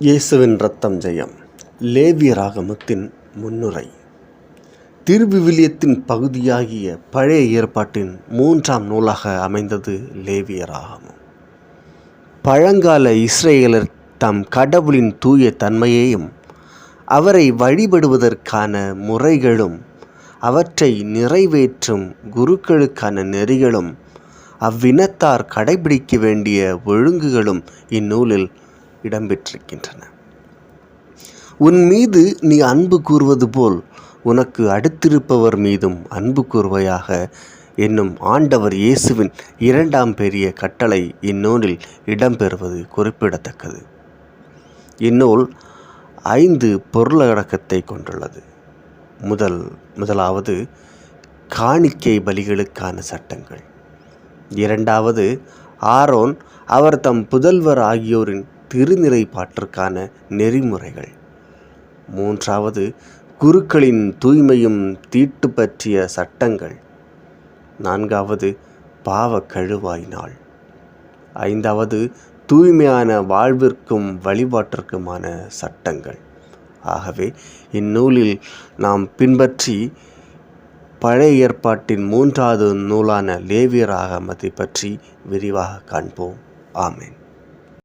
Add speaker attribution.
Speaker 1: இயேசுவின் ரத்தம் ஜெயம். லேவிய ராகமத்தின் முன்னுரை. திருவிவிலியத்தின் பகுதியாகிய பழைய ஏற்பாட்டின் மூன்றாம் நூலாக அமைந்தது லேவிய ராகமம் பழங்கால இஸ்ரேலர் தம் கடவுளின் தூய தன்மையையும் அவரை வழிபடுவதற்கான முறைகளும் அவற்றை நிறைவேற்றும் குருக்களுக்கான நெறிகளும் அவ்வினத்தார் கடைபிடிக்க வேண்டிய ஒழுங்குகளும் இந்நூலில் இடம்பெற்றிருக்கின்றன. உன் மீது நீ அன்பு கூறுவது போல் உனக்கு அடுத்திருப்பவர் மீதும் அன்பு கூறுவையாக என்னும் ஆண்டவர் இயேசுவின் இரண்டாம் பெரிய கட்டளை இந்நூலில் இடம்பெறுவது குறிப்பிடத்தக்கது. இந்நூல் ஐந்து பொருளடக்கத்தை கொண்டுள்ளது. முதல் முதலாவது காணிக்கை பலிகளுக்கான சட்டங்கள். இரண்டாவது ஆரோன் அவர் தம் புதல்வர் ஆகியோரின் திருநிறைப்பாட்டிற்கான நெறிமுறைகள். மூன்றாவது குருக்களின் தூய்மையும் தீட்டு பற்றிய சட்டங்கள். நான்காவது பாவ கழுவாய் நாள். ஐந்தாவது தூய்மையான வாழ்விற்கும் வழிபாட்டிற்குமான சட்டங்கள். ஆகவே இந்நூலில் நாம் பின்பற்றி பழைய ஏற்பாட்டின் மூன்றாவது நூலான லேவியர் ஆகமத்தை பற்றி விரிவாக காண்போம். ஆமேன்.